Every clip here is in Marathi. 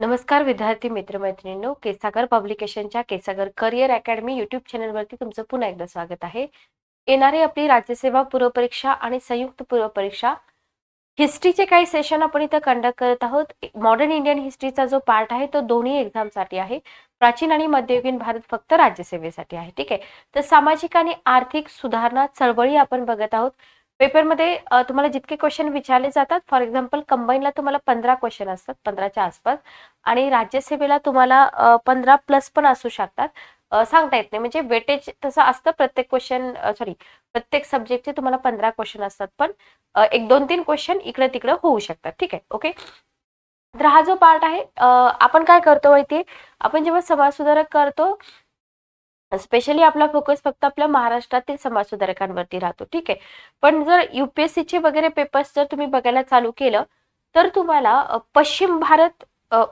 नमस्कार विद्यार्थी मित्रमैत्रिणींनो केसागर पब्लिकेशनच्या केसागर करिअर अकॅडमी युट्यूब चॅनलवरती तुमचं पुन्हा एकदा स्वागत आहे. येणारी आपली राज्यसेवा पूर्वपरीक्षा आणि संयुक्त पूर्वपरीक्षा. हिस्ट्रीचे काही सेशन आपण इथं कंडक्ट करत आहोत. मॉडर्न इंडियन हिस्ट्रीचा जो पार्ट आहे तो दोन्ही एक्झामसाठी आहे. प्राचीन आणि मध्ययुगीन भारत फक्त राज्यसेवेसाठी आहे ठीक आहे? तर सामाजिक आणि आर्थिक सुधारणा चळवळी आपण बघत आहोत. पेपरमध्ये तुम्हाला जितके क्वेश्चन विचारले जातात फॉर एक्झाम्पल कंबाईनला तुम्हाला पंधरा क्वेश्चन असतात पंधराच्या आसपास. आणि राज्यसेवेला तुम्हाला पंधरा प्लस पण असू शकतात. सांगता येत नाही. म्हणजे वेटेज तसं असतं प्रत्येक क्वेश्चन सॉरी प्रत्येक सब्जेक्टचे तुम्हाला पंधरा क्वेश्चन असतात. पण एक दोन तीन क्वेश्चन इकडे तिकडे होऊ शकतात. ठीक आहे? ओके तर हा जो पार्ट आहे आपण काय करतो माहिती आपण जेव्हा समाज सुधारक करतो स्पेशली आपला फोकस फक्त आपल्या महाराष्ट्रातील समाज सुधारकांवरती राहतो. ठीक आहे? पण जर युपीएससीचे वगैरे पेपर्स जर तुम्ही बघायला चालू केलं तर तुम्हाला पश्चिम भारत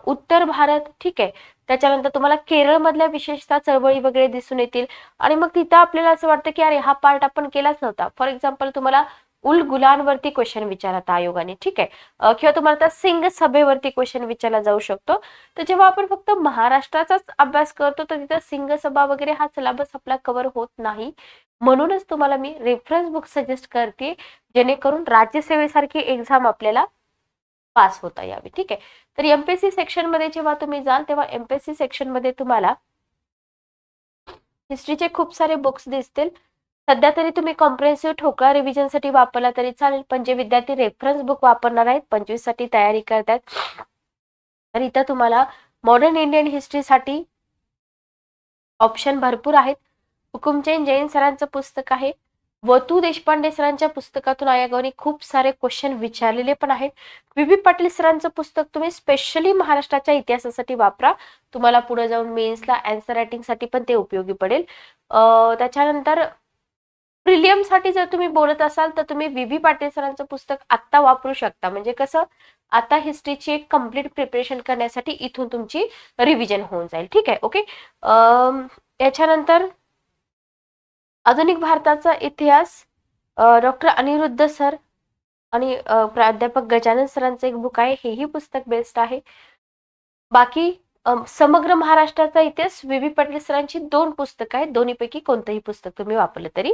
उत्तर भारत ठीक आहे? त्याच्यानंतर तुम्हाला केरळमधल्या विशेषतः चळवळी वगैरे दिसून येतील. आणि मग तिथं आपल्याला असं वाटतं की अरे हा पार्ट आपण केलाच नव्हता. फॉर एक्झाम्पल तुम्हाला उल गुलांवरती क्वेश्चन विचारत आयोगाने ठीक आहे? किंवा तुम्हाला आता सिंग सभेवरती क्वेश्चन विचारला जाऊ शकतो. तर जेव्हा आपण फक्त महाराष्ट्राचाच अभ्यास करतो तर तिथं सिंग सभा वगैरे हा सिलेबस आपला कव्हर होत नाही. म्हणूनच तुम्हाला मी रेफरन्स बुक सजेस्ट करते जेणेकरून राज्यसेवेसारखी एक्झाम आपल्याला पास होता यावी ठीक आहे? तर एमपीएससी सेक्शनमध्ये जेव्हा तुम्ही जाल तेव्हा एमपीएससी सेक्शनमध्ये तुम्हाला हिस्ट्रीचे खूप सारे बुक्स दिसतील. सध्या तरी तुम्ही कॉम्प्रेन्सिव्ह ठोकळा रिव्हिजनसाठी वापरला तरी चालेल. पण जे विद्यार्थी रेफरन्स बुक वापरणार आहेत पंचवीससाठी तयारी करतात. तर इथं तुम्हाला मॉडर्न इंडियन हिस्ट्रीसाठी ऑप्शन भरपूर आहेत. हुकुमचैन जैन सरांचं पुस्तक आहे. वतू देशपांडे सरांच्या पुस्तकातून आयोगाने खूप सारे क्वेश्चन विचारलेले पण आहेत. व्ही. बी पाटील सरांचं पुस्तक तुम्ही स्पेशली महाराष्ट्राच्या इतिहासासाठी वापरा. तुम्हाला पुढे जाऊन मेन्सला अँसर रायटिंगसाठी पण ते उपयोगी पडेल. त्याच्यानंतर प्रिलियमसाठी जर तुम्ही बोलत असाल तर तुम्ही व्ही व्ही पाटील सरांचं पुस्तक आत्ता वापरू शकता. म्हणजे कसं आता हिस्ट्रीची एक कंप्लीट प्रिपरेशन करण्यासाठी इथून तुमची रिव्हिजन होऊन जाईल. ठीक आहे? ओके याच्यानंतर आधुनिक भारताचा इतिहास डॉक्टर अनिरुद्ध सर आणि प्राध्यापक गजानन सरांचं एक बुक आहे. हेही पुस्तक बेस्ट आहे. बाकी समग्र महाराष्ट्राचा इतिहास व्ही. बी पाटील सरांची दोन पुस्तकं आहेत. दोन्हीपैकी कोणतंही पुस्तक तुम्ही वापरलं तरी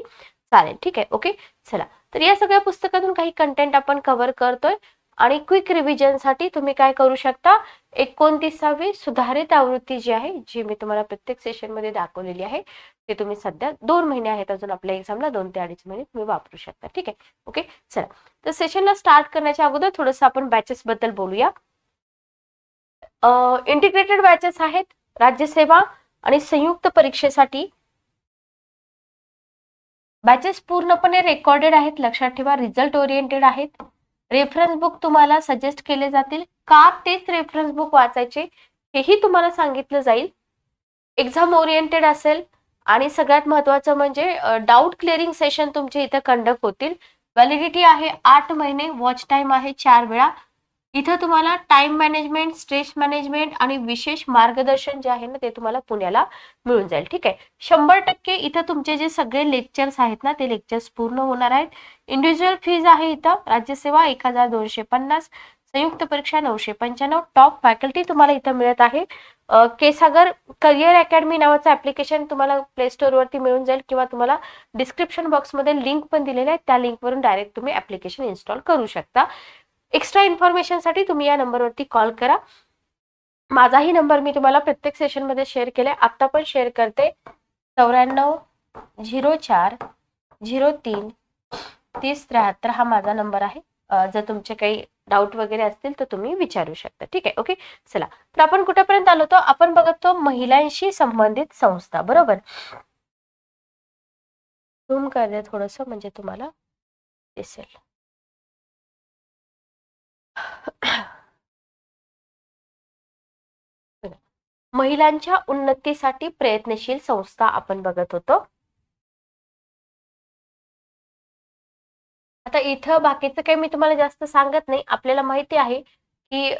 चालेल. ठीक आहे? ओके? चला. तर या सगळ्या पुस्तकातून काही कंटेंट आपण कव्हर करतोय आणि क्विक रिव्हिजनसाठी तुम्ही काय करू शकता? एकोणतीसावी सुधारित आवृत्ती जी आहे जी मी तुम्हाला प्रत्येक सेशनमध्ये दाखवलेली आहे ते तुम्ही सध्या दोन महिने आहेत अजून आपल्या एक्झामला दोन ते अडीच महिने तुम्ही वापरू शकता. ठीक आहे? ओके? चला. तर सेशनला स्टार्ट करण्याच्या अगोदर थोडंसं आपण बॅचेस बद्दल बोलूया. इंटिग्रेटेड बॅचेस आहेत राज्यसेवा आणि संयुक्त परीक्षेसाठी. बॅचेस पूर्णपणे रेकॉर्डेड आहेत लक्षात ठेवा रिझल्ट ओरिएंटेड आहेत. रेफरन्स बुक तुम्हाला सजेस्ट केले जातील. का तेच रेफरन्स बुक वाचायचे हेही तुम्हाला सांगितलं जाईल. एक्झाम ओरिएंटेड असेल आणि सगळ्यात महत्वाचं म्हणजे डाऊट क्लिअरिंग सेशन तुमचे इथं कंडक्ट होतील. व्हॅलिडिटी आहे आठ महिने वॉच टाइम आहे चार वेळा. इथं तुम्हाला टाइम मॅनेजमेंट स्ट्रेस मॅनेजमेंट आणि विशेष मार्गदर्शन जे आहे ना ते तुम्हाला पुण्याला मिळून जाईल. ठीक आहे? शंभर टक्के इथं तुमचे जे सगळे लेक्चर्स आहेत ना ते लेक्चर्स पूर्ण होणार आहेत. इंडिव्हिज्युअल फीज आहे इथं राज्यसेवा एक हजार दोनशे पन्नास संयुक्त परीक्षा नऊशे पंच्याण्णव टॉप फॅकल्टी तुम्हाला इथं मिळत आहे. केसागर करिअर अकॅडमी नावाचं ऍप्लिकेशन तुम्हाला प्ले स्टोअरवरती मिळून जाईल किंवा तुम्हाला डिस्क्रिप्शन बॉक्समध्ये लिंक पण दिलेली आहे त्या लिंकवरून डायरेक्ट तुम्ही ऍप्लिकेशन इन्स्टॉल करू शकता. एक्स्ट्रा इन्फॉर्मेशनसाठी तुम्ही या नंबरवरती कॉल करा. माझाही नंबर मी तुम्हाला प्रत्येक सेशनमध्ये शेअर केलाय. आत्ता पण शेअर करते. चौऱ्याण्णव झिरो चार झिरो तीन तीस त्र्याहत्तर हा माझा नंबर आहे. जर तुमचे काही डाऊट वगैरे असतील तर तुम्ही विचारू शकता. ठीक आहे? ओके चला. तर आपण कुठेपर्यंत आलो होतो? आपण बघतो महिलांशी संबंधित संस्था. बरोबर? झूम कर द्या थोडस म्हणजे तुम्हाला दिसेल. महिलांच्या उन्नतीसाठी प्रयत्नशील संस्था आपण बघत होतो. आता इथं बाकीचं काही मी तुम्हाला जास्त सांगत नाही. आपल्याला माहिती आहे की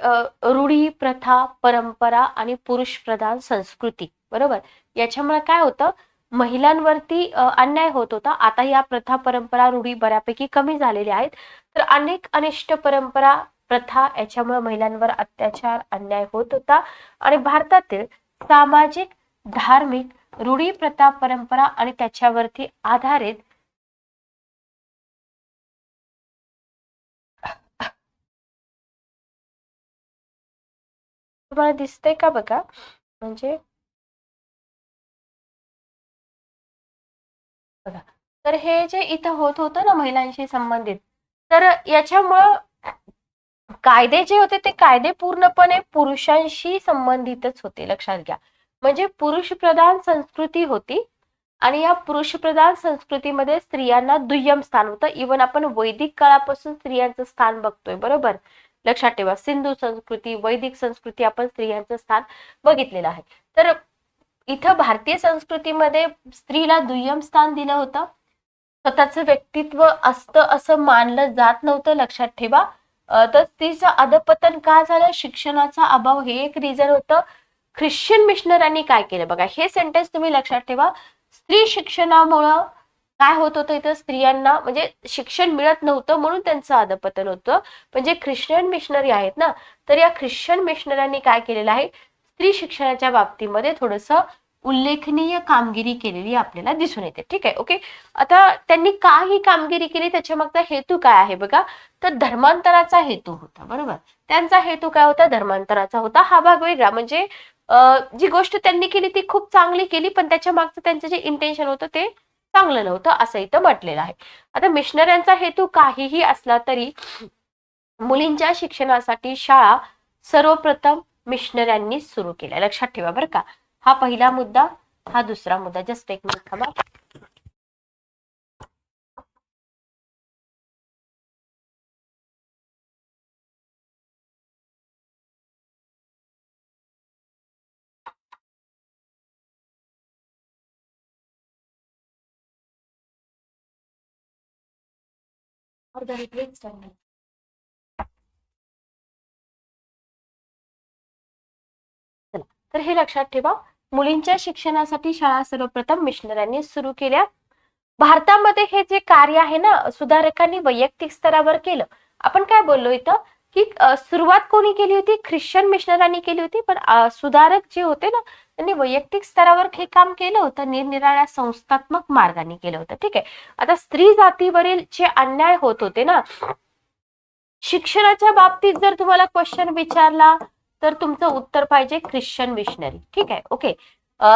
रूढी प्रथा परंपरा आणि पुरुष प्रधान संस्कृती बरोबर? याच्यामुळे काय होतं? महिलांवरती अन्याय होत होता. आता या प्रथा परंपरा रूढी बऱ्यापैकी कमी झालेल्या आहेत. तर अनेक अनिष्ट परंपरा प्रथा याच्यामुळे महिलांवर अत्याचार अन्याय होत होता. आणि भारतातील सामाजिक धार्मिक रूढी प्रथा परंपरा आणि त्याच्यावरती आधारित तुम्हाला दिसतंय का बघा? म्हणजे बघा. तर हे जे इथं होत होतं ना महिलांशी संबंधित तर याच्यामुळं कायदे जे होते ते कायदे पूर्णपणे पुरुषांशी संबंधितच होते लक्षात घ्या. म्हणजे पुरुष प्रधान संस्कृती होती आणि या पुरुष प्रधान संस्कृतीमध्ये स्त्रियांना दुय्यम स्थान होतं. इवन आपण वैदिक काळापासून स्त्रियांचं स्थान बघतोय बरोबर? लक्षात ठेवा सिंधू संस्कृती वैदिक संस्कृती आपण स्त्रियांचं स्थान बघितलेलं आहे. तर इथं भारतीय संस्कृतीमध्ये स्त्रीला दुय्यम स्थान दिलं होतं. स्वतःचं व्यक्तित्व असतं असं मानलं जात नव्हतं लक्षात ठेवा. तर तिचं अधपतन का झालं? शिक्षणाचा अभाव हे एक रिझन होतं. ख्रिश्चन मिशनरांनी काय केलं? बघा हे सेंटेन्स तुम्ही लक्षात ठेवा. स्त्री शिक्षणामुळं काय होत होतं इथं? स्त्रियांना म्हणजे शिक्षण मिळत नव्हतं म्हणून त्यांचं अधपतन होतं. म्हणजे ख्रिश्चन मिशनरी आहेत ना तर या ख्रिश्चन मिशनरांनी काय केलेलं आहे? स्त्री शिक्षणाच्या बाबतीमध्ये थोडंसं उल्लेखनीय कामगिरी केलेली आपल्याला दिसून येते. ठीक आहे ओके आता त्यांनी का ही कामगिरी केली त्याच्या मागचा हेतू काय आहे बघा? तर धर्मांतराचा हेतू होता बरोबर? त्यांचा हेतू काय होता? धर्मांतराचा होता. हा भाग वेगळा म्हणजे जी गोष्ट त्यांनी केली ती खूप चांगली केली पण त्याच्या मागचं त्यांचं जे इंटेन्शन होतं ते चांगलं नव्हतं असं इथं म्हटलेलं आहे. आता मिशनऱ्यांचा हेतू काहीही असला तरी मुलींच्या शिक्षणासाठी शाळा सर्वप्रथम मिशनऱ्यांनी सुरू केल्या. लक्षात ठेवा बरं का. हा पहिला मुद्दा हा दुसरा मुद्दा. जस्ट एक मिनिट थांबा. चला तर हे लक्षात ठेवा. मुलींच्या शिक्षणासाठी शाळा सर्वप्रथम मिशनऱ्यांनी सुरू केल्या. भारतामध्ये हे जे कार्य आहे ना सुधारकांनी वैयक्तिक स्तरावर केलं. आपण काय बोललो इथं? की सुरुवात कोणी केली होती? ख्रिश्चन मिशनरांनी केली होती पण सुधारक जे होते ना त्यांनी वैयक्तिक स्तरावर हे काम केलं होतं. निरनिराळ्या संस्थात्मक मार्गाने केलं होतं. ठीक आहे? आता स्त्री जातीवरील जे अन्याय होत होते ना शिक्षणाच्या बाबतीत जर तुम्हाला क्वेश्चन विचारला तर तुमचं उत्तर पाहिजे ख्रिश्चन मिशनरी ठीक आहे ओके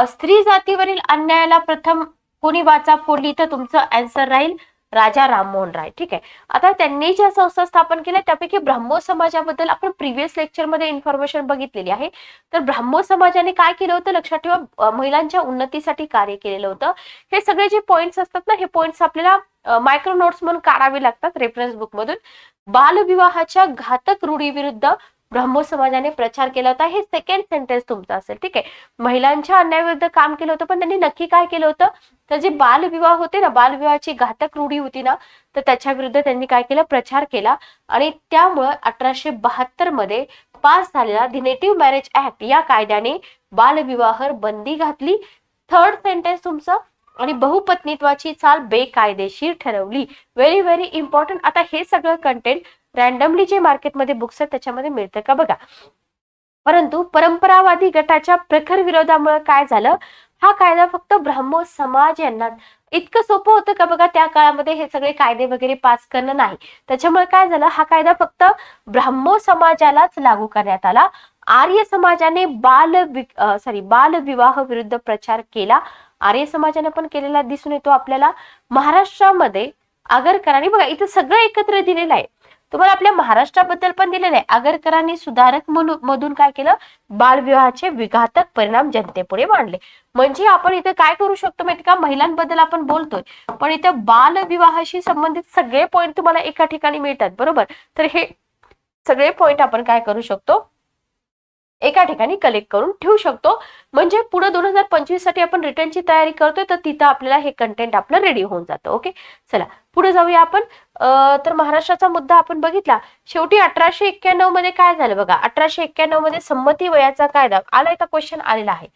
स्त्री जातीवरील अन्यायाला प्रथम कोणी वाचा फोडली तर तुमचं अँसर राहील राजा राममोहन राय. ठीक आहे आता त्यांनी ज्या संस्था स्थापन केल्या त्यापैकी ब्राह्मो समाजाबद्दल आपण प्रिव्हियस लेक्चरमध्ये इन्फॉर्मेशन बघितलेली आहे. तर ब्राह्मो समाजाने काय केलं होतं? लक्षात ठेवा महिलांच्या उन्नतीसाठी कार्य केलेलं होतं. हे सगळे जे पॉइंट्स असतात ना हे पॉइंट्स आपल्याला मायक्रो नोट्स म्हणून काढावे लागतात रेफरन्स बुक मधून. बालविवाहाच्या घातक रूढीविरुद्ध ब्राह्मो समाजाने प्रचार केला होता. हे सेकंड सेंटेन्स तुमचा असेल. ठीक आहे. महिलांच्या अन्यायाविरुद्ध काम केलं होतं पण त्यांनी नक्की काय केलं होतं? तर जे बालविवाह होते ना बालविवाहाची घातक रूढी होती ना तर त्याच्या विरुद्ध त्यांनी काय केलं? प्रचार केला. आणि त्यामुळं अठराशे बहात्तरमध्ये पास झालेला नेटिव्ह मॅरेज ऍक्ट या कायद्याने बालविवाहावर बंदी घातली. थर्ड सेंटेन्स तुमचं. आणि बहुपत्नीत्वाची चाल बेकायदेशीर ठरवली. व्हेरी व्हेरी इम्पॉर्टंट आता हे सगळं कंटेंट रॅन्डमली जे मार्केटमध्ये बुक्स आहेत त्याच्यामध्ये मिळतं का? बघा. परंतु परंपरावादी गटाच्या प्रखर विरोधामुळे काय झालं? हा कायदा फक्त ब्राह्मो समाज यांना इतकं सोपं होतं का बघा? त्या काळामध्ये हे सगळे कायदे वगैरे पास करणं नाही. त्याच्यामुळे काय झालं? हा कायदा फक्त ब्राह्मो समाजालाच लागू करण्यात आला. आर्य समाजाने बाल सॉरी बाल विवाह विरुद्ध प्रचार केला. आर्य समाजाने पण केलेला दिसून येतो आपल्याला. महाराष्ट्रामध्ये आगरकरांनी बघा इथं सगळं एकत्र दिलेलं आहे. तुम्हाला आपल्या महाराष्ट्राबद्दल पण दिलेलं आहे. आगरकरांनी सुधारक म्हणून मधून काय केलं? बालविवाहाचे विघातक परिणाम जनतेपुढे मांडले. म्हणजे आपण इथे काय करू शकतो माहिती का? महिलांबद्दल आपण बोलतोय. पण इथं बालविवाहाशी संबंधित सगळे पॉईंट तुम्हाला एका ठिकाणी मिळतात. बरोबर? तर हे सगळे पॉईंट आपण काय करू शकतो? एका ठिकाणी कलेक्ट करून ठेवू शकतो. म्हणजे पुढे दोन हजार पंचवीससाठी आपण रिटर्नची तयारी करतोय तर तिथं आपल्याला हे कंटेंट आपलं रेडी होऊन जातं. ओके चला पुढे जाऊया आपण. तर महाराष्ट्राचा मुद्दा आपण बघितला. शेवटी अठराशे एक्क्याण्णवमध्ये काय झालं बघा? अठराशे एक्क्याण्णवमध्ये संमती वयाचा कायदा आला का क्वेश्चन आलेला आहे.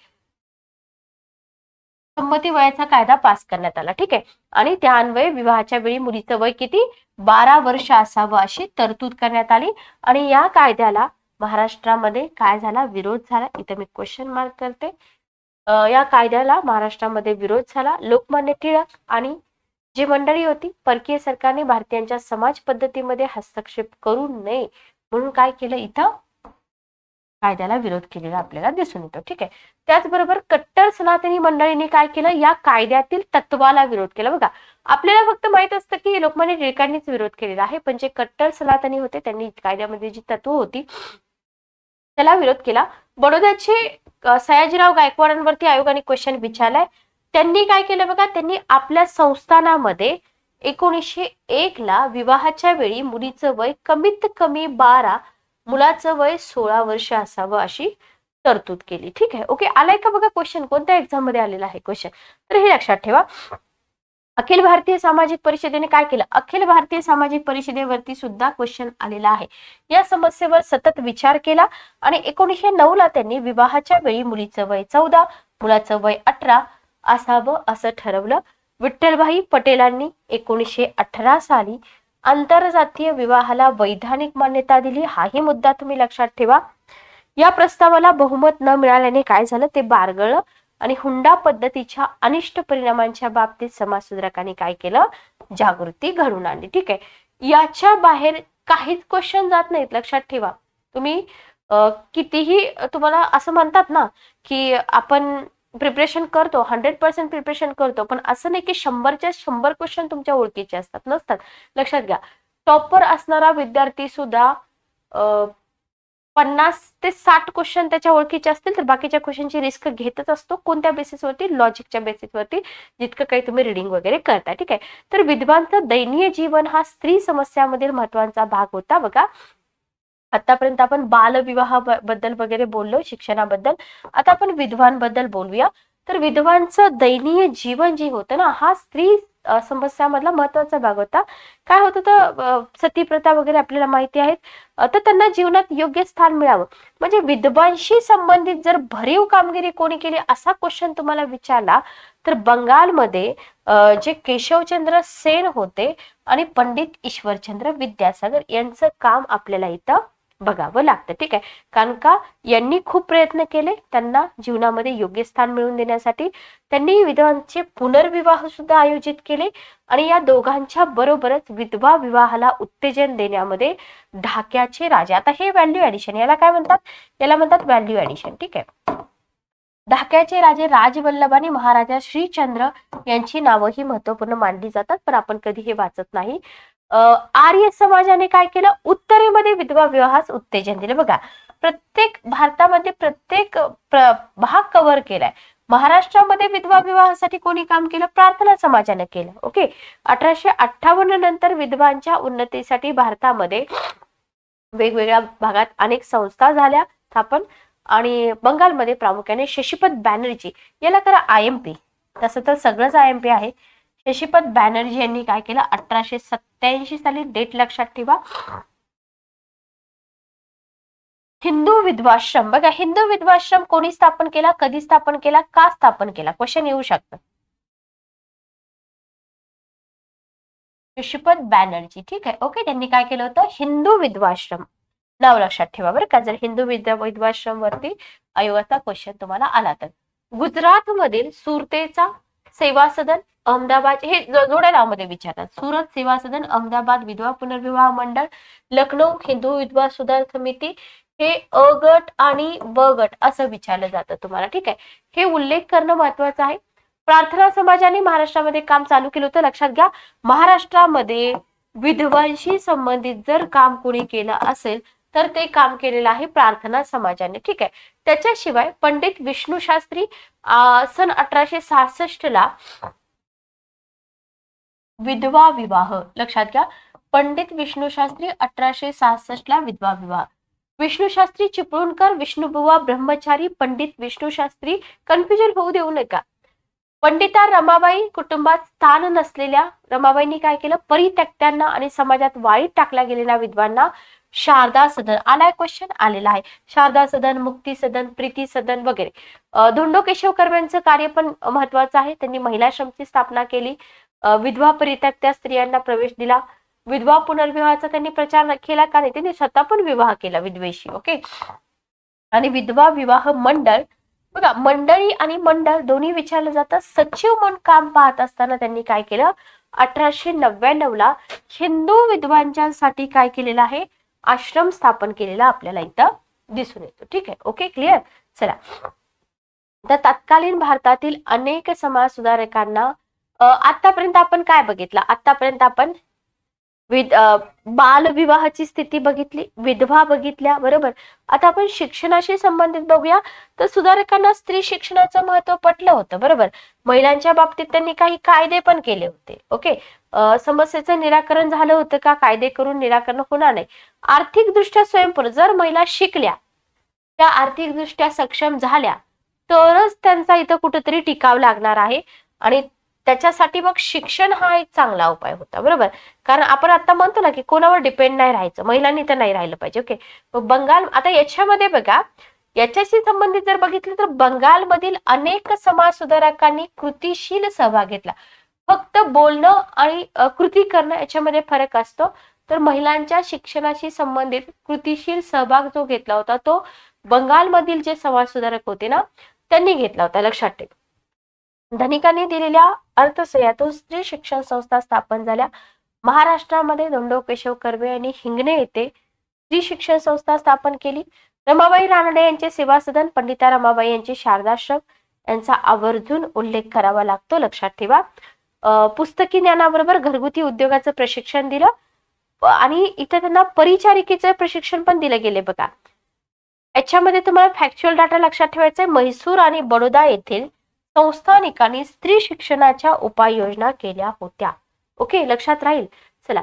संमती वयाचा कायदा पास करण्यात आला. ठीक आहे? आणि त्या अन्वये विवाहाच्या वेळी मुलीचं वय किती? बारा वर्ष असावं अशी तरतूद करण्यात आली. आणि या कायद्याला महाराष्ट्रामध्ये काय झाला? विरोध झाला. इथं मी क्वेश्चन मार्क करते. या कायद्याला महाराष्ट्रामध्ये विरोध झाला. लोकमान्य टिळक आणि जी मंडळी होती परकीय सरकारने भारतीयांच्या समाज पद्धतीमध्ये हस्तक्षेप करू नये म्हणून काय केलं? इथं कायद्याला विरोध केलेला आपल्याला दिसून येतो. ठीक आहे. त्याचबरोबर कट्टर सनातनी मंडळींनी काय केलं? या कायद्यातील तत्वाला विरोध केला. बघा आपल्याला फक्त माहीत असतं की लोकमान्य टिळकांनीच विरोध केलेला आहे. पण जे कट्टर सनातनी होते त्यांनी कायद्यामध्ये जी तत्व होती त्याला विरोध केला. बडोद्याचे सयाजीराव गायकवाडांवरती आयोगाने क्वेश्चन विचारलाय. त्यांनी काय केलं बघा? त्यांनी आपल्या संस्थानामध्ये एकोणीसशे एक ला विवाहाच्या वेळी मुलीचं वय कमीत कमी बारा मुलाचं वय सोळा वर्ष असावं अशी तरतूद केली. ठीक आहे? ओके आलाय का बघा क्वेश्चन कोणत्या एक्झाममध्ये आलेला आहे क्वेश्चन तर हे लक्षात ठेवा. अखिल भारतीय सामाजिक परिषदेने काय केलं? अखिल भारतीय सामाजिक परिषदेवरती सुद्धा क्वेश्चन आलेला आहे. या समस्येवर सतत विचार केला आणि एकोणीसशे नऊ ला त्यांनी विवाहाच्या वेळी मुलीचं वय चौदा मुलाचं वय अठरा असावं असं ठरवलं. विठ्ठलभाई पटेलांनी एकोणीसशे अठरा साली आंतरजातीय विवाहाला वैधानिक मान्यता दिली. हाही मुद्दा तुम्ही लक्षात ठेवा. या प्रस्तावाला बहुमत न मिळाल्याने काय झालं? ते बारगळलं. आणि हुंडा पद्धतीच्या अनिष्ट परिणामांच्या बाबतीत समाजसुधारकांनी काय केलं? जागृती घडवून आणली. ठीक आहे. याच्या बाहेर काहीच क्वेश्चन जात नाहीत. लक्षात ठेवा. तुम्ही कितीही तुम्हाला असं म्हणतात ना की आपण प्रिपरेशन करतो हंड्रेड पर्सेंट प्रिपरेशन करतो पण असं नाही की शंभरच्या शंभर क्वेश्चन तुमच्या ओळखीचे असतात नसतात. लक्षात घ्या. टॉपर असणारा विद्यार्थी सुद्धा पन्नास ते साठ क्वेश्चन त्याच्या ओळखीचे असतील तर बाकीच्या क्वेश्चनची रिस्क घेतच असतो. कोणत्या बेसिसवरती लॉजिकच्या बेसिसवरती जितकं काही तुम्ही रिडिंग वगैरे करता ठीक आहे? तर विधवांचं दैनीय जीवन हा स्त्री समस्यामधील महत्त्वाचा भाग होता बघा. आतापर्यंत आपण बालविवाहाबद्दल बद्दल वगैरे बोललो शिक्षणाबद्दल. आता आपण विधवांबद्दल बोलूया. तर विधवांचं दैनीय जीवन जे होतं ना हा स्त्री समस्यामधला महत्त्वाचा भाग होता. काय होतं होतं सती सतीप्रथा वगैरे आपल्याला माहिती आहेत. तर त्यांना जीवनात योग्य स्थान मिळावं. म्हणजे विधवांशी संबंधित जर भरीव कामगिरी कोणी केली असा क्वेश्चन तुम्हाला विचारला तर बंगालमध्ये जे केशवचंद्र सेन होते आणि पंडित ईश्वरचंद्र विद्यासागर यांचं काम आपल्याला इथं बघावं लागतं ठीक आहे? कारण का यांनी खूप प्रयत्न केले त्यांना जीवनामध्ये योग्य स्थान मिळवून देण्यासाठी. त्यांनी विधवांचे पुनर्विवाह सुद्धा आयोजित केले आणि या दोघांच्या बरोबरच विधवा विवाहाला उत्तेजन देण्यामध्ये ढाक्याचे राजा. आता हे व्हॅल्यू ऍडिशन याला काय म्हणतात? याला म्हणतात व्हॅल्यू ऍडिशन ठीक आहे? ढाक्याचे राजे राजवल्लभ आणि महाराजा श्रीचंद्र यांची नावं ही महत्त्वपूर्ण मानली जातात पण आपण कधी हे वाचत नाही. आर्य समाजाने काय केलं? उत्तरेमध्ये विधवा विवाहास उत्तेजन दिले. बघा प्रत्येक भारतामध्ये प्रत्येक प्र- भाग कव्हर केलाय. महाराष्ट्रामध्ये विधवा विवाहासाठी कोणी काम केलं? प्रार्थना समाजाने केलं. ओके? अठराशे अठ्ठावन्न नंतर विधवांच्या उन्नतीसाठी भारतामध्ये वेगवेगळ्या भागात अनेक संस्था झाल्या. स्थापन आणि बंगालमध्ये प्रामुख्याने शशीपत बॅनर्जी याला करा आय एम पी. तसं तर सगळंच आय एम पी आहे. शशीपत बॅनर्जी यांनी काय केलं? अठराशे सत्याऐंशी साली डेट लक्षात ठेवा. हिंदू विधवाश्रम. बघा हिंदू विधवाश्रम कोणी स्थापन केला? कधी स्थापन केला? का स्थापन केला? क्वेश्चन येऊ शकतं. शशीपत बॅनर्जी. ठीक आहे. ओके त्यांनी काय केलं होतं? हिंदू विधवाश्रम. नाव लक्षात ठेवा बरं का. जर हिंदू विद्या विधवाश्रम वरती आयोगाचा क्वेश्चन तुम्हाला आला तर. गुजरात मधील सुरतेचा सेवा सदन अहमदाबाद हे जोड्या नावामध्ये विचारतात. सुरत सेवा सदन अहमदाबाद विधवा पुनर्विवाह मंडळ लखनौ हिंदू विधवा सुधार समिती हे अ गट आणि ब गट असं विचारलं जातं तुम्हाला. ठीक आहे? हे उल्लेख करणं महत्वाचं आहे. प्रार्थना समाजाने महाराष्ट्रामध्ये काम चालू केलं होतं. लक्षात घ्या महाराष्ट्रामध्ये विधवांशी संबंधित जर काम कोणी केलं असेल तर ते काम केलेलं आहे प्रार्थना समाजाने ठीक आहे? त्याच्याशिवाय पंडित विष्णू शास्त्री सन अठराशे सहासष्ट ला विधवा विवाह लक्षात घ्या. पंडित विष्णू शास्त्री अठराशे सहासष्ट ला विधवा विवाह. विष्णू शास्त्री चिपळूणकर विष्णुबुवा ब्रह्मचारी पंडित विष्णू शास्त्री कन्फ्युजन होऊ देऊ नका. पंडिता रमाबाई कुटुंबात स्थान नसलेल्या रमाबाईंनी काय केलं? परित्यक्त्यांना आणि समाजात वाईट टाकल्या गेलेल्या विद्वांना शारदा सदन आलाय क्वेश्चन आलेला आहे. शारदा सदन मुक्ती सदन प्रीती सदन वगैरे. धोंडो केशव कर्म्यांचं कार्य पण महत्वाचं आहे. त्यांनी महिला श्रमची स्थापना केली. विधवा परित्यक्त्या स्त्रियांना प्रवेश दिला. विधवा पुनर्विवाहाचा त्यांनी प्रचार केला का नाही? त्यांनी स्वतः पण विवाह केला विधवेशी ओके आणि विधवा विवाह मंडळ बघा मंडळी आणि मंडळ दोन्ही विचारलं जातं. सचिव म्हणून काम पाहत असताना त्यांनी काय केलं? अठराशे नव्याण्णव ला हिंदू विद्वांच्यासाठी काय केलेलं आहे? आश्रम स्थापन केलेला आपल्याला इथं दिसून येतो. ठीक आहे? ओके? क्लिअर? चला. तर तत्कालीन भारतातील अनेक समाज सुधारकांना आतापर्यंत आपण काय बघितलं? आतापर्यंत आपण विध बालविवाहाची स्थिती बघितली विधवा बघितल्या बरोबर? आता आपण शिक्षणाशी संबंधित बघूया. तर सुधारकांना स्त्री शिक्षणाचं महत्त्व पटलं होतं बरोबर? महिलांच्या बाबतीत त्यांनी काही कायदे पण केले होते ओके? समस्येचं निराकरण झालं होतं का? कायदे करून निराकरण होणार नाही. आर्थिकदृष्ट्या स्वयंपूर्ण जर महिला शिकल्या त्या आर्थिकदृष्ट्या सक्षम झाल्या तरच त्यांचा इथं कुठंतरी टिकाव लागणार आहे. आणि त्याच्यासाठी मग शिक्षण हा एक चांगला उपाय होता बरोबर? कारण आपण आता म्हणतो ना की कोणावर डिपेंड नाही राहायचं महिलांनी तर नाही राहिलं पाहिजे ओके बंगाल आता याच्यामध्ये बघा याच्याशी संबंधित जर बघितलं तर बंगालमधील अनेक समाज सुधारकांनी कृतीशील सहभाग घेतला. फक्त बोलणं आणि कृती करणं याच्यामध्ये फरक असतो. तर महिलांच्या शिक्षणाशी संबंधित कृतीशील सहभाग जो घेतला होता तो बंगालमधील जे समाज सुधारक होते ना त्यांनी घेतला होता लक्षात ठेव. धनिकांनी दिलेल्या अर्थसह्यातून स्त्री शिक्षण संस्था स्थापन झाल्या. महाराष्ट्रामध्ये दोंडो केशव कर्वे यांनी हिंगणे येथे स्त्री शिक्षण संस्था स्थापन केली. रमाबाई रानडे यांचे सेवा सदन पंडिता रमाबाई यांचे शारदाश्रम यांचा आवर्जून उल्लेख करावा लागतो लक्षात ठेवा. पुस्तकी ज्ञानाबरोबर घरगुती उद्योगाचं प्रशिक्षण दिलं. आणि इथे त्यांना परिचारिकेचं प्रशिक्षण पण दिलं गेले बघा. याच्यामध्ये तुम्हाला फॅक्च्युअल डाटा लक्षात ठेवायचा आहे म्हैसूर आणि बडोदा येथील संस्थानिकांनी स्त्री शिक्षणाच्या उपाययोजना केल्या होत्या. ओके लक्षात राहील. चला.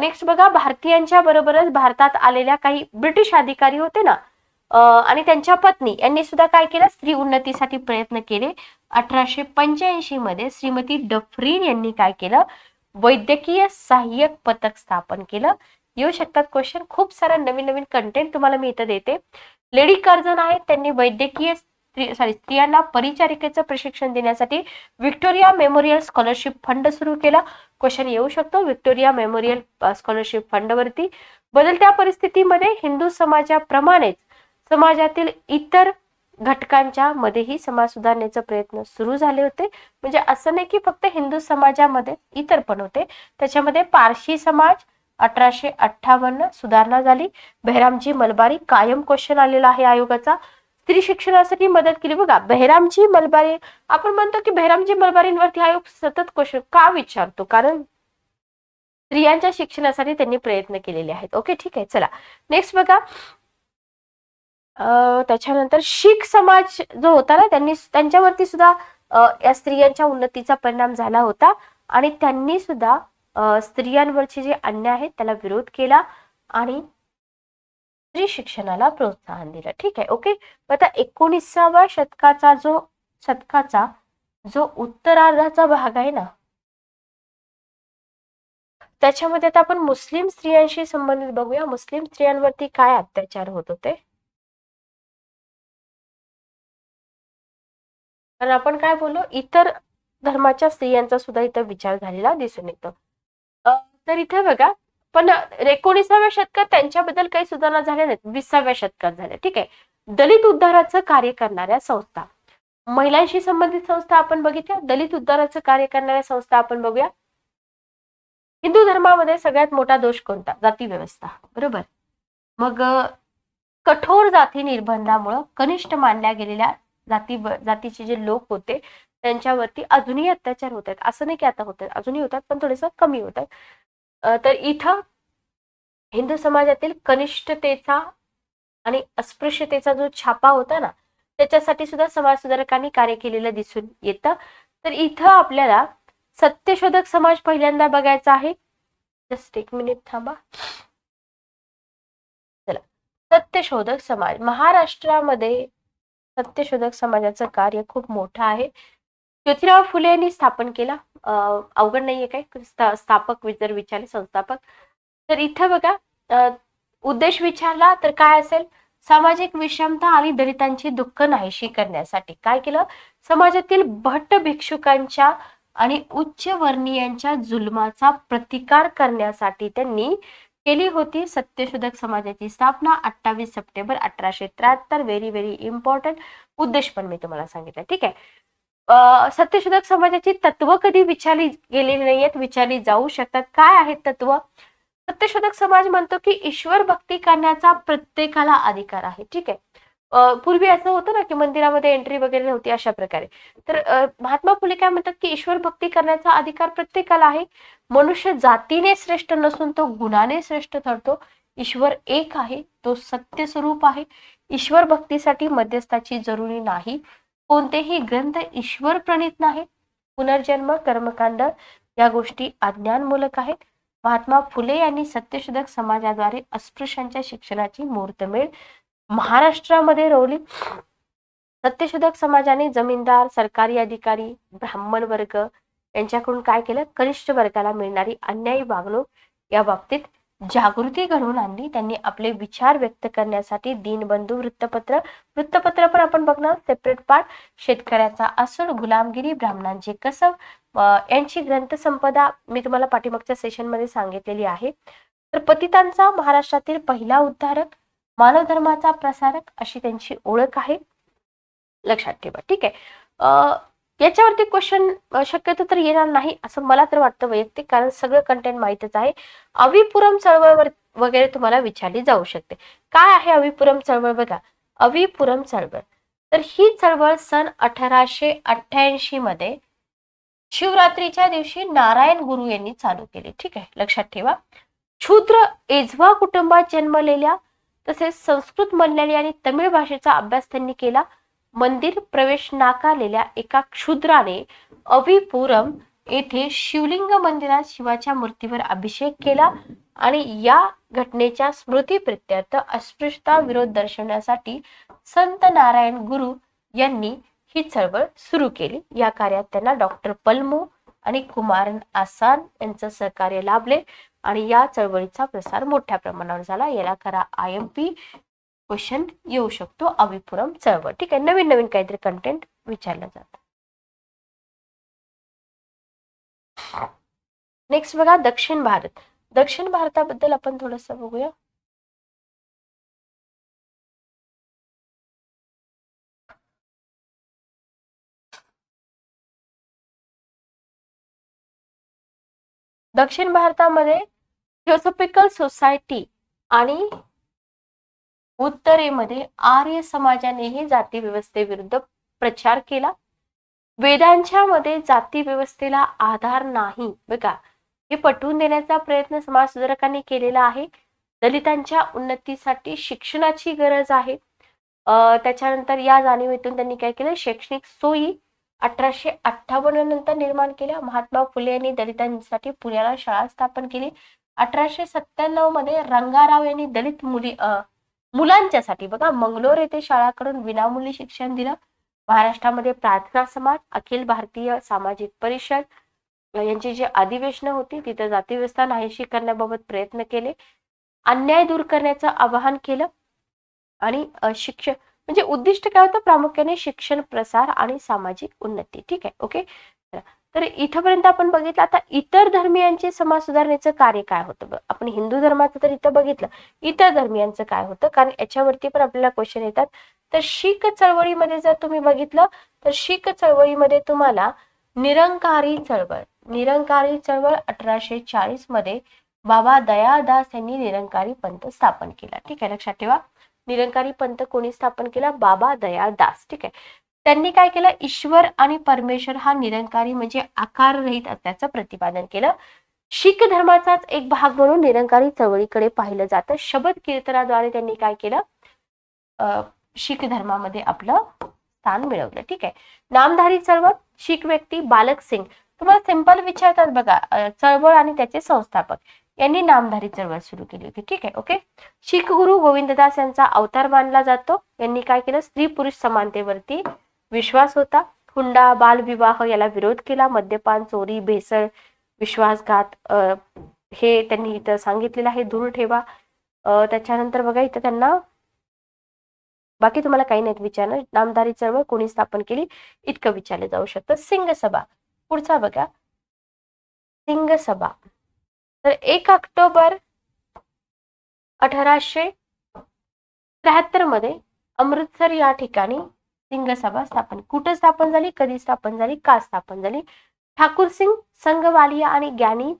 नेक्स्ट बघा भारतीयांच्या बरोबरच भारतात आलेल्या काही ब्रिटिश अधिकारी होते ना? आणि त्यांच्या पत्नी यांनी सुद्धा काय केलं? स्त्री उन्नतीसाठी प्रयत्न केले. अठराशे पंच्याऐंशी मध्ये श्रीमती डफरीन यांनी काय केलं? वैद्यकीय सहाय्यक पथक स्थापन केलं. येऊ शकतात क्वेश्चन खूप सारा नवीन नवीन कंटेंट तुम्हाला मी इथं देते. लेडी कर्जन आहेत त्यांनी वैद्यकीय सॉरी स्त्रियांना परिचारिकेचं प्रशिक्षण देण्यासाठी व्हिक्टोरिया मेमोरियल स्कॉलरशिप फंड सुरू केला. क्वेश्चन येऊ शकतो. विक्टोरिया मेमोरियल स्कॉलरशिप फंडवरती बदलत्या परिस्थितीमध्ये हिंदू समाजाप्रमाणेच समाजातील इतर घटकांच्या मध्येही समाज सुधारण्याचे प्रयत्न सुरू झाले होते. म्हणजे असं नाही की फक्त हिंदू समाजामध्ये इतर पण होते. त्याच्यामध्ये पारशी समाज अठराशे अठ्ठावन्न सुधारणा झाली. बहरामजी मलबारी कायम क्वेश्चन आलेला आहे आयोगाचा. स्त्री शिक्षणासाठी मदत केली. बघा बहिरामजी मलबारी आपण म्हणतो की बहिरामजी मलबारींवरती आयोग सतत क्वेश्चन का विचारतो? कारण स्त्रियांच्या शिक्षणासाठी त्यांनी प्रयत्न केलेले आहेत. ओके ठीक आहे चला. नेक्स्ट बघा. अं, त्याच्यानंतर शीख समाज जो होता ना त्यांनी त्यांच्यावरती सुद्धा या स्त्रियांच्या उन्नतीचा परिणाम झाला होता. आणि त्यांनी सुद्धा स्त्रियांवरचे जे अन्याय आहेत त्याला विरोध केला. आणि स्त्री शिक्षणाला प्रोत्साहन दिलं. ठीक आहे ओके आता एकोणीसाव्या शतकाचा जो शतकाचा जो उत्तरार्धाचा भाग आहे ना? त्याच्यामध्ये आता आपण मुस्लिम स्त्रियांशी संबंधित बघूया. मुस्लिम स्त्रियांवरती काय अत्याचार होत होते? कारण आपण काय बोललो? इतर धर्माच्या स्त्रियांचा सुद्धा इथं विचार झालेला दिसून येतो. तर इथे बघा पण एकोणीसाव्या शतकात त्यांच्याबद्दल काही सुधारणा झाल्या नाहीत. विसाव्या शतकात झाल्या. ठीक आहे. दलित उद्धाराचं कार्य करणाऱ्या संस्था. महिलांशी संबंधित संस्था आपण बघितल्या. दलित उद्धाराचं कार्य करणाऱ्या संस्था आपण बघूया. हिंदू धर्मामध्ये सगळ्यात मोठा दोष कोणता? जाती व्यवस्था. बरोबर? मग कठोर जाती निर्बंधामुळं कनिष्ठ मानल्या गेलेल्या जाती जातीचे जे लोक होते त्यांच्यावरती अजूनही अत्याचार होत आहेत. असं नाही की आता होत आहेत. अजूनही होतात पण थोडेसं कमी होत आहेत. तर इथं हिंदू समाजातील कनिष्ठतेचा आणि अस्पृश्यतेचा जो छापा होता ना त्याच्यासाठी सुद्धा समाज सुधारकांनी कार्य केलेलं दिसून येतं. तर इथं आपल्याला सत्यशोधक समाज पहिल्यांदा बघायचा आहे. जस्ट एक मिनिट थांबा. चला. सत्यशोधक समाज. महाराष्ट्रामध्ये सत्यशोधक समाजाचं कार्य खूप मोठं आहे. ज्योतिराव फुले यांनी स्थापन केला. अवघड नाहीये काय? स्थापक जर विचारले संस्थापक तर इथं बघा उद्देश विचारला तर काय असेल? सामाजिक विषमता आणि दलितांची दुःख नाहीशी करण्यासाठी. काय केलं? समाजातील भट्ट भिक्षुकांच्या आणि उच्च वर्णीयांच्या जुलमाचा प्रतिकार करण्यासाठी त्यांनी केली होती सत्यशोधक समाजाची स्थापना अठ्ठावीस सप्टेंबर अठराशे त्र्याहत्तर. व्हेरी व्हेरी इम्पॉर्टंट उद्देश पण मी तुम्हाला सांगितलं. ठीक आहे? सत्यशोधक समाजाची तत्व कधी विचारली गेलेली नाहीयेत विचारली जाऊ शकतात. काय आहेत तत्व? सत्यशोधक समाज म्हणतो की ईश्वर भक्ती करण्याचा प्रत्येकाला अधिकार आहे. ठीक आहे? पूर्वी असं होतं ना की मंदिरामध्ये एंट्री वगैरे नव्हती अशा प्रकारे. तर महात्मा फुले काय म्हणतात की ईश्वर भक्ती करण्याचा अधिकार प्रत्येकाला आहे. मनुष्य जातीने श्रेष्ठ नसून तो गुणाने श्रेष्ठ ठरतो. ईश्वर एक आहे तो सत्य स्वरूप आहे. ईश्वर भक्तीसाठी मध्यस्थाची जरुरी नाही. कोणतेही ग्रंथ ईश्वर प्रणित नाही पुनर्जन्म कर्मकांड या गोष्टी अज्ञानमूलक आहेत. महात्मा फुले यांनी सत्यशोधक समाजाद्वारे अस्पृश्यांच्या शिक्षणाची मुहूर्तमेळ महाराष्ट्रामध्ये रोवली. सत्यशोधक समाजाने जमीनदार सरकारी अधिकारी ब्राह्मण वर्ग यांच्याकडून काय केलं? कनिष्ठ वर्गाला मिळणारी अन्यायी वागणूक या बाबतीत जागृती घडवून आणली. त्यांनी आपले विचार व्यक्त करण्यासाठी दीनबंधू वृत्तपत्र वृत्तपत्र पण आपण बघणार सेपरेट पार्ट शेतकऱ्याचा असूड गुलामगिरी ब्राह्मणांचे कसब यांची ग्रंथसंपदा मी तुम्हाला पाठीमागच्या सेशनमध्ये सांगितलेली आहे. तर पतितांचा महाराष्ट्रातील पहिला उद्धारक मानव धर्माचा प्रसारक अशी त्यांची ओळख आहे. लक्षात ठेवा. ठीक आहे. याच्यावरती क्वेश्चन शक्यतो तर येणार नाही असं मला तर वाटतं वैयक्तिक कारण सगळं कंटेंट माहितच आहे. अविपुरम चळवळ वगैरे तुम्हाला विचारली जाऊ शकते. काय आहे अविपुरम चळवळ बघा? अविपुरम चळवळ. तर ही चळवळ सन अठराशे अठ्ठ्याऐंशी मध्ये शिवरात्रीच्या दिवशी नारायण गुरु यांनी चालू केली. ठीक आहे? लक्षात ठेवा. क्षुद्र एझवा कुटुंबात जन्मलेल्या तसेच संस्कृत मल्याळी आणि तमिळ भाषेचा अभ्यास त्यांनी केला. मंदिर प्रवेश नाकारलेल्या एका क्षुद्राने अविपुरम येथे शिवलिंग मंदिरात शिवाच्या मूर्तीवर अभिषेक केला आणि या घटनेच्या स्मृतीप्रित्यर्थ अस्पृश्यता विरोध दर्शवण्यासाठी संत नारायण गुरु यांनी ही चळवळ सुरू केली. या कार्यात त्यांना डॉक्टर पल्मू आणि कुमारन आसान यांचं सहकार्य लाभले आणि या चळवळीचा प्रसार मोठ्या प्रमाणावर झाला. याला खरा आय एम पी क्वेश्चन येऊ शकतो. अविपुरम चळवळ. ठीक आहे. नवीन नवीन काहीतरी कंटेंट विचारलं जातं. नेक्स्ट बघा दक्षिण भारत. दक्षिण भारताबद्दल आपण थोडस बघूया. दक्षिण भारतामध्ये थिओसॉफिकल सोसायटी आणि उत्तरेमध्ये आर्य समाजानेही जाती व्यवस्थेविरुद्ध प्रचार केला. वेदांच्या मध्ये जाती व्यवस्थेला आधार नाही. बघा हे पटवून देण्याचा प्रयत्न समाज सुधारकांनी केलेला आहे. दलितांच्या उन्नतीसाठी शिक्षणाची गरज आहे. त्याच्यानंतर या जाणीवेतून त्यांनी काय केलं? शैक्षणिक सोयी अठराशे अठ्ठावन्न नंतर निर्माण केल्या. महात्मा फुले यांनी दलितांसाठी पुण्याला शाळा स्थापन केली. अठराशे सत्त्याण्णवमध्ये रंगाराव यांनी दलित मुली अं, मुलांच्यासाठी. बघा मंगलोर येथे शाळाकडून विनामूल्य शिक्षण दिलं. महाराष्ट्रामध्ये प्रार्थना समाज अखिल भारतीय सामाजिक परिषद यांची जी अधिवेशनं होती तिथे जातीव्यवस्था नाहीशी करण्याबाबत प्रयत्न केले. अन्याय दूर करण्याचं आवाहन केलं. आणि शिक्षण म्हणजे उद्दिष्ट काय होतं? प्रामुख्याने शिक्षण प्रसार आणि सामाजिक उन्नती. ठीक आहे? ओके? तर इथंपर्यंत आपण बघितलं आता इतर धर्मियांचे समाज सुधारणेचं कार्य काय होतं? आपण हिंदू धर्माचं तर इथं बघितलं. इतर धर्मियांचं काय होतं? कारण याच्यावरती पण आपल्याला क्वेश्चन येतात. तर शीख चळवळीमध्ये जर तुम्ही बघितलं तर शीख चळवळीमध्ये तुम्हाला निरंकारी चळवळ निरंकारी चळवळ अठराशे चाळीसमध्ये बाबा दयादास यांनी निरंकारी पंथ स्थापन केला. ठीक आहे लक्षात ठेवा. निरंकारी पंथ कोणी स्थापन केला? बाबा दयादास. ठीक आहे. त्यांनी काय केलं? ईश्वर आणि परमेश्वर हा निरंकारी म्हणजे आकार रहित असल्याचं प्रतिपादन केलं. शीख धर्माचाच एक भाग म्हणून निरंकारी चळवळीकडे पाहिलं जातं. शबद कीर्तनाद्वारे त्यांनी काय केलं? अं, शीख धर्मामध्ये आपलं स्थान मिळवलं. ठीक आहे. नामधारी चळवळ शीख व्यक्ती बालक सिंग. तुम्हाला सिंपल विचारतात बघा चळवळ आणि त्याचे संस्थापक. यांनी नामधारी चळवळ सुरू केली होती. ठीक आहे ओके? शीख गुरु गोविंददास यांचा अवतार मानला जातो. यांनी काय केलं? स्त्री पुरुष समानतेवरती विश्वास होता. हुंडा बालविवाह याला विरोध केला. मद्यपान चोरी भेसळ विश्वासघात हे त्यांनी इथं सांगितलेलं आहे. दूर ठेवा. त्याच्यानंतर बघा इथं त्यांना बाकी तुम्हाला काही नाहीत विचारणं. नामदारी चळवळ कोणी स्थापन केली? इतकं विचारलं जाऊ शकतं. सिंगसभा. पुढचा बघा. सिंगसभा. तर एक ऑक्टोबर अठराशे त्र्याहत्तरमध्ये अमृतसर या ठिकाणी सिंगसभा स्थापन. कुठं स्थापन झाली? कधी स्थापन झाली? का स्थापन झाली? ठाकूर सिंग संघवालिया आणि ज्ञानी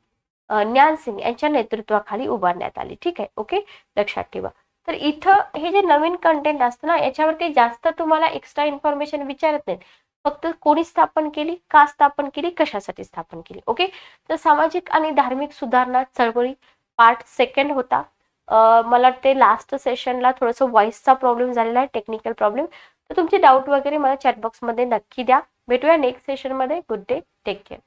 ज्ञान सिंग यांच्या नेतृत्वाखाली उभारण्यात आली. ठीक आहे? ओके? लक्षात ठेवा. तर इथं हे जे नवीन कंटेंट असतं ना याच्यावर जास्त तुम्हाला एक्स्ट्रा इन्फॉर्मेशन विचारत नाहीत. फक्त कोणी स्थापन केली? का स्थापन केली? कशासाठी स्थापन केली? ओके? तर सामाजिक आणि धार्मिक सुधारणा चळवळी पार्ट सेकंड होता. मला वाटते लास्ट सेशनला थोडंसं व्हॉइसचा प्रॉब्लेम झालेला आहे टेक्निकल प्रॉब्लेम तर तुमचे डाऊट वगैरे मला चॅटबॉक्समध्ये नक्की द्या. भेटूया नेक्स्ट सेशनमध्ये गुड डे टेक केअर